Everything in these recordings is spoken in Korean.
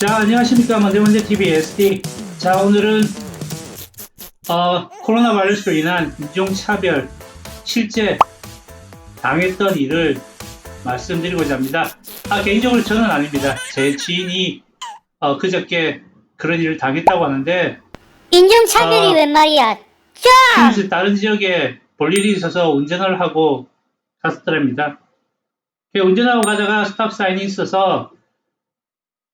자, 안녕하십니까. 먼데먼데 TV SD. 자, 오늘은, 어, 코로나 바이러스로 인한 인종 차별, 실제 당했던 일을 말씀드리고자 합니다. 아, 개인적으로 저는 아닙니다. 제 지인이, 어, 그저께 그런 일을 당했다고 하는데, 인종 차별이 아. 웬 말이야? 쫙! 그래서 다른 지역에 볼 일이 있어서 운전을 하고 갔었더랍니다. 그 운전하고 가다가 스탑 사인이 있어서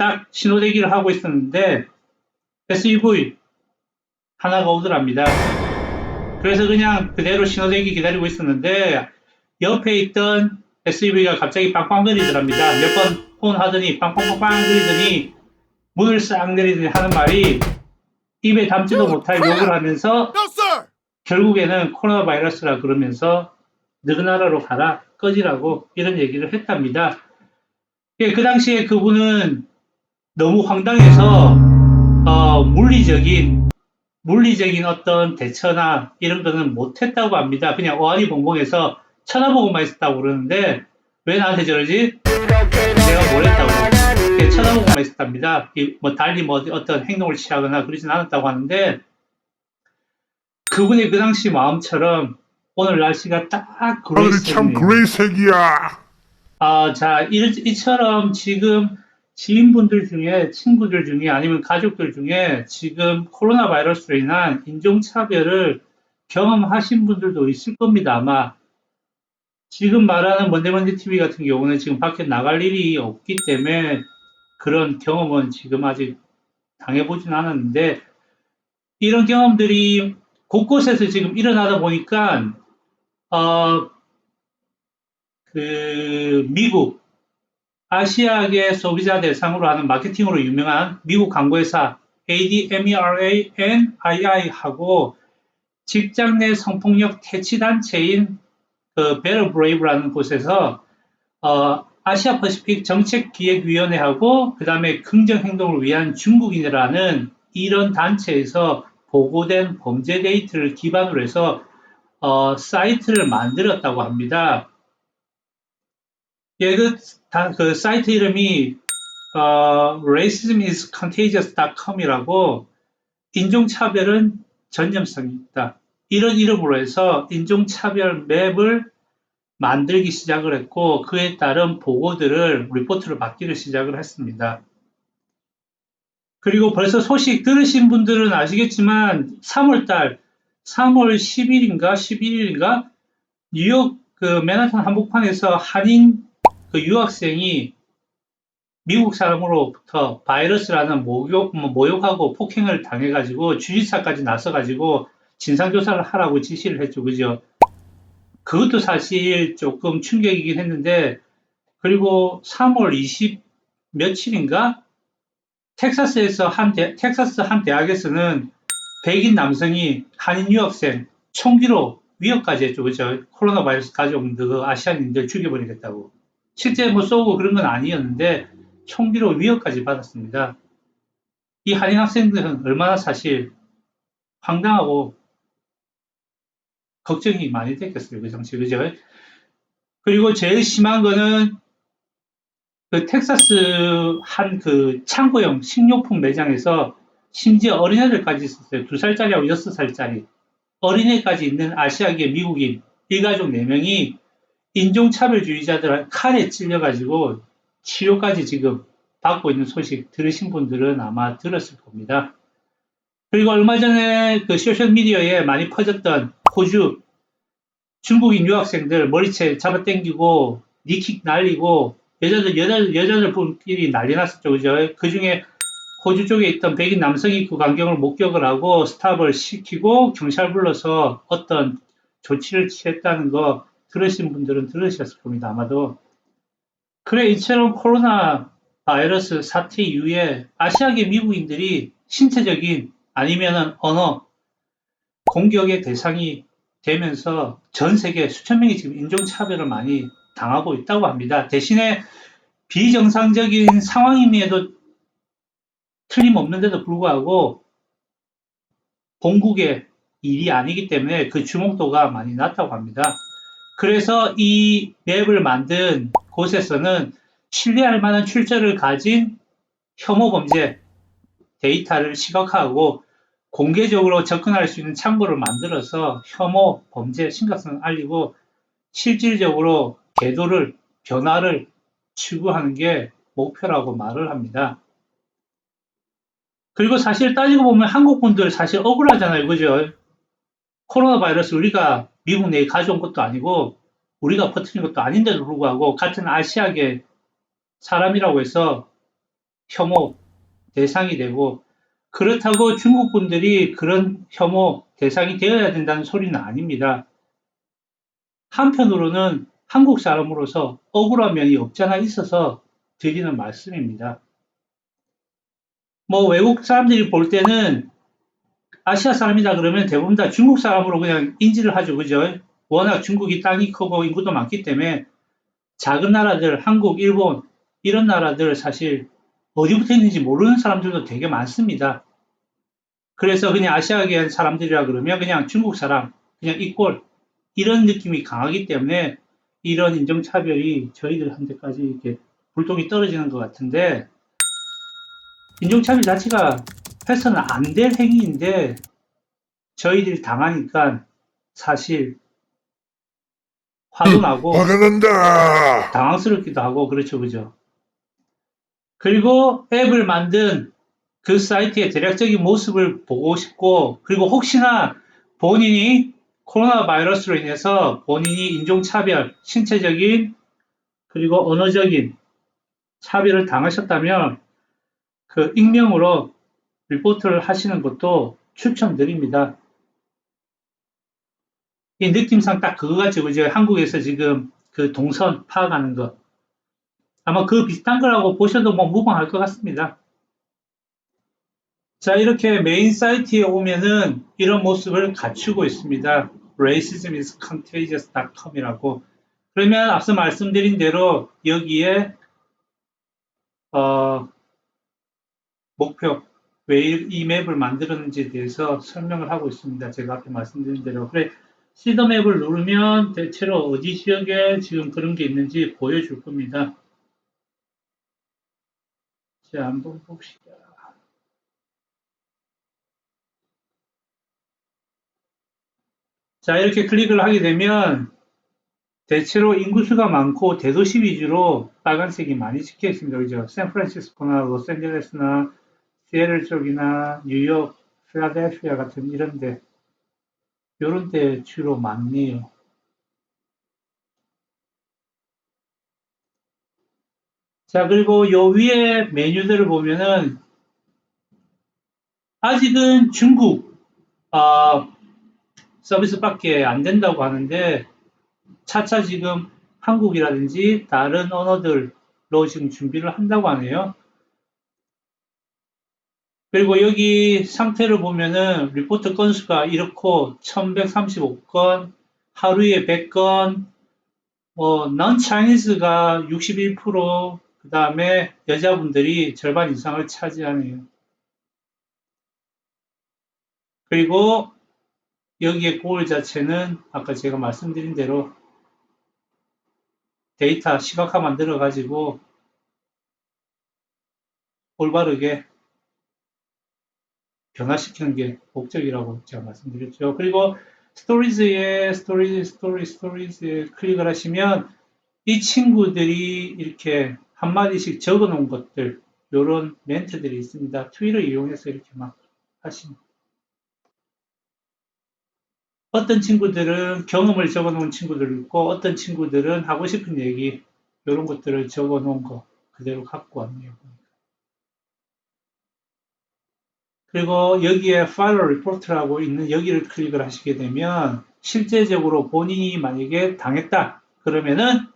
딱 신호 대기를 하고 있었는데 SUV 하나가 오더랍니다. 그래서 그냥 그대로 신호 대기 기다리고 있었는데 옆에 있던 SUV가 갑자기 빵빵 거리더랍니다. 몇 번 폰 하더니 빵빵빵빵 거리더니 문을 싹 내리더니 하는 말이 입에 담지도 못할 욕을 하면서. 결국에는 코로나 바이러스라 그러면서 너그 나라로 가라 꺼지라고 이런 얘기를 했답니다. 예, 그 당시에 그분은 너무 황당해서 어, 물리적인 물리적인 어떤 대처나 이런 거는 못했다고 합니다. 그냥 어안이 봉봉해서 쳐다보고만 있었다고 그러는데 왜 나한테 저러지? 내가 뭘 했다고 쳐다보고만 있었답니다. 이뭐 달리 뭐 어떤 행동을 취하거나 그러진 않았다고 하는데 그분의 그 당시 마음처럼 오늘 날씨가 딱 하늘이 참. 그레이색이야. 아, 자, 이, 이처럼 지금 지인분들 중에, 친구들 중에, 아니면 가족들 중에 지금 코로나 바이러스로 인한 인종차별을 경험하신 분들도 있을 겁니다, 아마. 지금 말하는 먼데먼데 TV 같은 경우는 지금 밖에 나갈 일이 없기 때문에 그런 경험은 지금 아직 당해보진 않았는데, 이런 경험들이 곳곳에서 지금 일어나다 보니까, 어, 그 미국 아시아계 소비자 대상으로 하는 마케팅으로 유명한 미국 광고회사 ADMERANII하고 직장 내 성폭력 퇴치 단체인 그 베러 브레이브라는 곳에서 어, 아시아 퍼시픽 정책기획위원회하고 그 다음에 긍정행동을 위한 중국인이라는 이런 단체에서 보고된 범죄 데이터를 기반으로 해서 어, 사이트를 만들었다고 합니다. 예, 그, 다, 그 사이트 이름이 어, racismiscontagious.com이라고 인종차별은 전염성이 있다. 이런 이름으로 해서 인종차별 맵을 만들기 시작을 했고 그에 따른 보고들을 리포트를 받기를 시작을 했습니다. 그리고 벌써 소식 들으신 분들은 아시겠지만 3월달 3월 10일인가 11일인가 뉴욕 그 맨하탄 한복판에서 한인 그 유학생이 미국 사람으로부터 바이러스라는 모욕, 뭐 모욕하고 폭행을 당해가지고 주지사까지 나서가지고 진상조사를 하라고 지시를 했죠. 그죠? 그것도 사실 조금 충격이긴 했는데, 그리고 3월 20 며칠인가? 텍사스에서 한 대, 텍사스 한 대학에서는 백인 남성이 한인 유학생 총기로 위협까지 했죠. 그죠? 코로나 바이러스 가져온 그 아시아인들 죽여버리겠다고. 실제 뭐 쏘고 그런 건 아니었는데 총기로 위협까지 받았습니다. 이 한인 학생들은 얼마나 사실 황당하고 걱정이 많이 됐겠어요. 그 당시 그죠? 그리고 제일 심한 거는 그 텍사스 한 그 창고형 식료품 매장에서 심지어 어린애들까지 있었어요. 두 살짜리하고 여섯 살짜리 어린애까지 있는 아시아계 미국인 일가족 4명이 인종차별주의자들 칼에 찔려가지고 치료까지 지금 받고 있는 소식 들으신 분들은 아마 들었을 겁니다. 그리고 얼마 전에 그 소셜미디어에 많이 퍼졌던 호주 중국인 유학생들 머리채 잡아당기고 니킥 날리고 여자들 여자들 여자들 분끼리 난리 났었죠 그죠 그 중에 호주 쪽에 있던 백인 남성이 그 광경을 목격을 하고 스탑을 시키고 경찰 불러서 어떤 조치를 취했다는 거 들으신 분들은 들으셨을 겁니다 아마도 그래 이처럼 코로나 바이러스 사태 이후에 아시아계 미국인들이 신체적인 아니면은 언어 공격의 대상이 되면서 전 세계 수천 명이 지금 인종차별을 많이 당하고 있다고 합니다. 대신에 비정상적인 상황임에도 틀림없는데도 불구하고 본국의 일이 아니기 때문에 그 주목도가 많이 낮다고 합니다. 그래서 이 맵을 만든 곳에서는 신뢰할 만한 출처를 가진 혐오 범죄 데이터를 시각화하고 공개적으로 접근할 수 있는 창구를 만들어서 혐오 범죄 심각성을 알리고 실질적으로 계도를 변화를 추구하는 게 목표라고 말을 합니다. 그리고 사실 따지고 보면 한국 분들 사실 억울하잖아요. 그죠? 코로나 바이러스 우리가 미국 내에 가져온 것도 아니고 우리가 퍼뜨린 것도 아닌데도 불구하고 같은 아시아계 사람이라고 해서 혐오 대상이 되고 그렇다고 중국 분들이 그런 혐오 대상이 되어야 된다는 소리는 아닙니다. 한편으로는 한국 사람으로서 억울한 면이 없잖아 있어서 드리는 말씀입니다. 뭐 외국 사람들이 볼 때는 아시아 사람이다 그러면 대부분 다 중국 사람으로 그냥 인지를 하죠. 그죠? 워낙 중국이 땅이 크고 인구도 많기 때문에 작은 나라들, 한국, 일본 이런 나라들 사실 어디부터 있는지 모르는 사람들도 되게 많습니다. 그래서 그냥 아시아계 사람들이라 그러면 그냥 중국 사람, 그냥 이꼴 이런 느낌이 강하기 때문에 이런 인종차별이 저희들한테까지 이렇게 불똥이 떨어지는 것 같은데 인종차별 자체가 해서는 안 될 행위인데 저희들이 당하니까 사실 화도 나고 화가 난다. 당황스럽기도 하고 그렇죠 그죠 그리고 앱을 만든 그 사이트의 대략적인 모습을 보고 싶고 그리고 혹시나 본인이 코로나 바이러스로 인해서 본인이 인종차별, 신체적인 그리고 언어적인 차별을 당하셨다면 그 익명으로 리포트를 하시는 것도 추천드립니다. 이 느낌상 딱 그거 같죠. 그죠? 한국에서 지금 그 동선 파악하는 거. 아마 그 비슷한 거라고 보셔도 뭐 무방할 것 같습니다. 자, 이렇게 메인 사이트에 오면은 이런 모습을 갖추고 있습니다. racismiscontagiouscom이라고. 그러면 앞서 말씀드린 대로 여기에 어, 목표, 왜 이 맵을 만들었는지에 대해서 설명을 하고 있습니다. 제가 앞에 말씀드린 대로. 그래, 시더 맵을 누르면 대체로 어디 지역에 지금 그런 게 있는지 보여줄 겁니다. 자, 한번 봅시다. 자, 이렇게 클릭을 하게 되면 대체로 인구수가 많고 대도시 위주로 빨간색이 많이 찍혀 있습니다. 그죠? 샌프란시스코나 로스앤젤레스나 시애틀 쪽이나 뉴욕, 필라델피아 같은 이런 데 요런 데 주로 많네요. 자, 그리고 요 위에 메뉴들을 보면은 아직은 중국 어, 서비스밖에 안 된다고 하는데 차차 지금 한국이라든지 다른 언어들로 지금 준비를 한다고 하네요. 그리고 여기 상태를 보면은 리포트 건수가 이렇고 1135건, 하루에 100건, 뭐, non Chinese가 61%, 그 다음에 여자분들이 절반 이상을 차지하네요. 그리고 여기에 고을 자체는 아까 제가 말씀드린 대로 데이터 시각화 만들어 가지고 올바르게 변화시키는 게 목적이라고 제가 말씀드렸죠. 그리고 스토리즈에 스토리 스토리 스토리즈에 클릭을 하시면 이 친구들이 이렇게 한 마디씩 적어 놓은 것들 요런 멘트들이 있습니다. 트위를 이용해서 이렇게 막 하시면 어떤 친구들은 경험을 적어 놓은 친구들 있고 어떤 친구들은 하고 싶은 얘기 이런 것들을 적어 놓은 거 그대로 갖고 왔네요. 그리고 여기에 File Report라고 있는 여기를 클릭을 하시게 되면 실제적으로 본인이 만약에 당했다 그러면은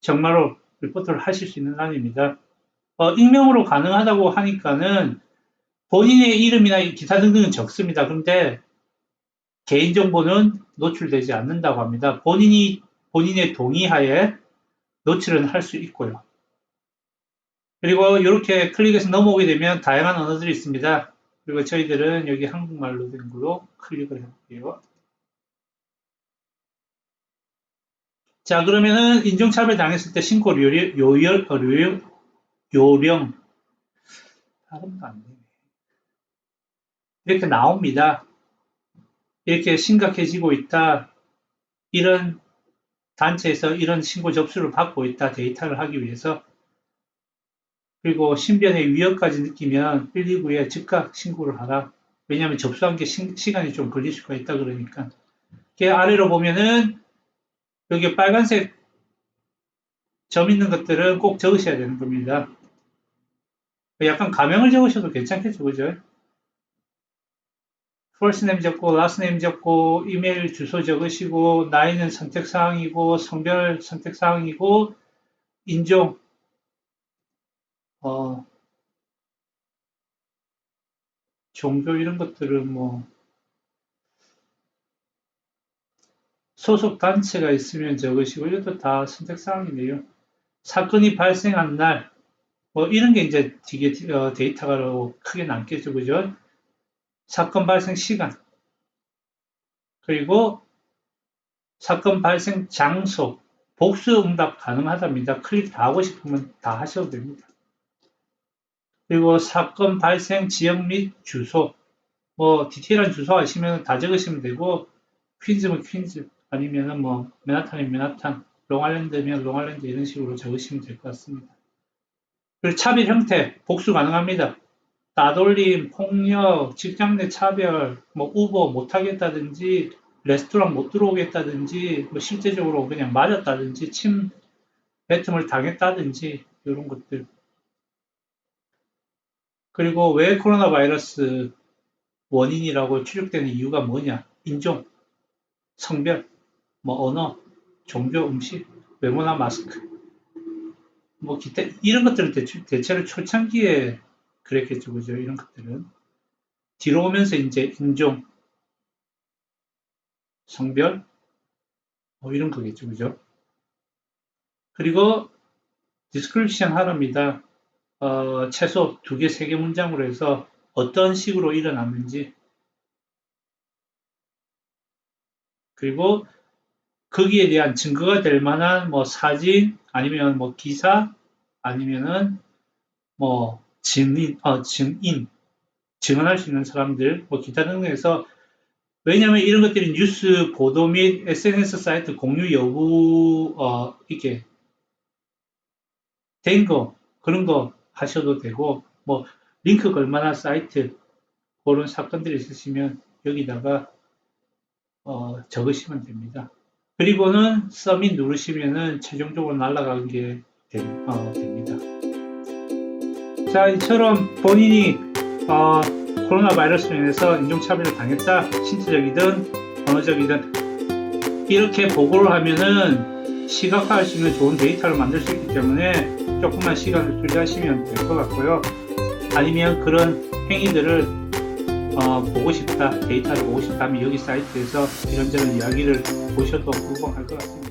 정말로 리포트를 하실 수 있는欄입니다. 어, 익명으로 가능하다고 하니까는 본인의 이름이나 기타 등등은 적습니다. 그런데 개인정보는 노출되지 않는다고 합니다. 본인이 본인의 동의하에 노출은 할 수 있고요. 그리고 이렇게 클릭해서 넘어오게 되면 다양한 언어들이 있습니다. 그리고 저희들은 여기 한국말로 된 걸로 클릭을 해볼게요. 자, 그러면은 인종차별 당했을 때 신고 요령, 요령, 요령 발음도 안 되네. 이렇게 나옵니다. 이렇게 심각해지고 있다. 이런 단체에서 이런 신고 접수를 받고 있다. 데이터를 하기 위해서. 그리고 신변의 위협까지 느끼면 119에 즉각 신고를 하라. 왜냐하면 접수한 게 시, 시간이 좀 걸릴 수가 있다 그러니까. 이렇게 아래로 보면은 여기 빨간색 점 있는 것들은 꼭 적으셔야 되는 겁니다. 약간 가명을 적으셔도 괜찮겠죠, 그죠? first name 적고, last name 적고, 이메일 주소 적으시고, 나이는 선택사항이고, 성별 선택사항이고, 인종, 어, 종교 이런 것들은 뭐, 소속 단체가 있으면 적으시고, 이것도 다 선택사항이네요. 사건이 발생한 날, 뭐 이런 게 이제 되게 어, 데이터가 크게 남겠죠, 그죠? 사건 발생 시간, 그리고 사건 발생 장소, 복수 응답 가능하답니다. 클릭 다 하고 싶으면 다 하셔도 됩니다. 그리고 사건 발생 지역 및 주소, 뭐 디테일한 주소 하시면 다 적으시면 되고 퀸즈면 퀸즈 아니면은 뭐 맨하탄이면 맨하탄, 롱아일랜드면 롱아일랜드 이런 식으로 적으시면 될 것 같습니다. 그리고 차별 형태 복수 가능합니다. 따돌림, 폭력, 직장 내 차별, 뭐 우버 못 하겠다든지 레스토랑 못 들어오겠다든지 뭐 실제적으로 그냥 맞았다든지 침 뱉음을 당했다든지 이런 것들. 그리고 왜 코로나 바이러스 원인이라고 추측되는 이유가 뭐냐? 인종, 성별, 뭐 언어, 종교, 음식, 외모나 마스크, 뭐 기타 이런 것들은 대체, 대체로 초창기에 그랬겠죠, 그죠? 이런 것들은 뒤로 오면서 이제 인종, 성별, 뭐 이런 거겠죠, 그죠? 그리고 디스크립션 하랍니다. 어, 최소 두 개, 세 개 문장으로 해서 어떤 식으로 일어났는지. 그리고 거기에 대한 증거가 될 만한 뭐 사진 아니면 뭐 기사 아니면은 뭐 증인 어 증인 증언할 수 있는 사람들 뭐 기타 등등해서 왜냐하면 이런 것들이 뉴스 보도 및 SNS 사이트 공유 여부 어 이렇게 된 거 그런 거 하셔도 되고 뭐 링크 걸 만한 사이트 그런 사건들이 있으시면 여기다가 어, 적으시면 됩니다. 그리고는 서밋 누르시면은 최종적으로 날아가는 게 되- 어, 됩니다. 자, 이처럼 본인이 어, 코로나 바이러스로 인해서 인종차별을 당했다, 신체적이든 언어적이든 이렇게 보고를 하면은 시각화할 수 있는 좋은 데이터를 만들 수 있기 때문에 조금만 시간을 투자하시면 될 것 같고요. 아니면 그런 행위들을 어, 보고 싶다, 데이터를 보고 싶다면 여기 사이트에서 이런저런 이야기를 보셔도 불공할 것 같습니다.